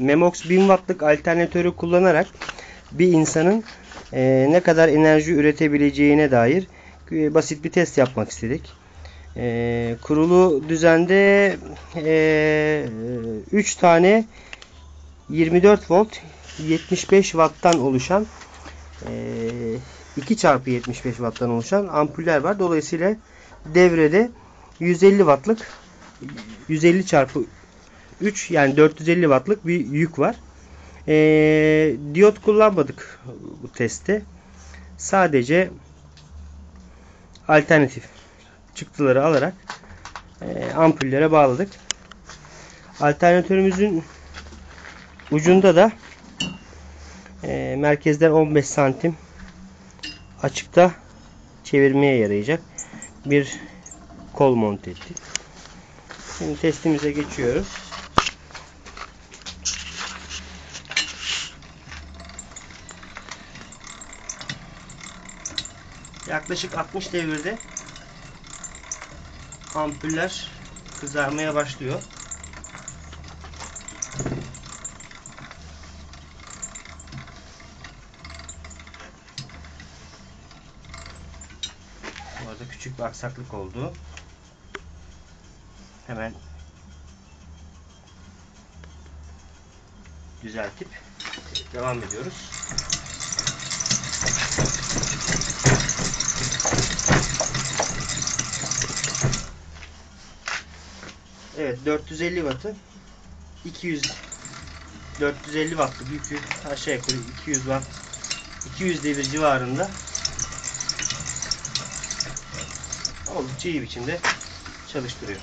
Memox 1000 wattlık alternatörü kullanarak bir insanın e, ne kadar enerji üretebileceğine dair e, basit bir test yapmak istedik. E, kurulu düzende 3 tane 24 volt 75 watttan oluşan e, 2 çarpı 75 watttan oluşan ampuller var. Dolayısıyla devrede 150 wattlık 150 çarpı 3 yani 450 wattlık bir yük var. E, diyot kullanmadık bu testte. Sadece alternatif çıktıları alarak e, ampullere bağladık. Alternatörümüzün ucunda da e, merkezden 15 santim açıkta çevirmeye yarayacak bir kol monte ettik. Şimdi testimize geçiyoruz. Yaklaşık 60 devirde ampuller kızarmaya başlıyor. Bu arada küçük bir aksaklık oldu. Hemen düzeltip devam ediyoruz. Evet 450 wattı 200 450 wattlık yükü aşağı yukarı 200 watt 200 devir civarında oldukça iyi biçimde çalıştırıyor.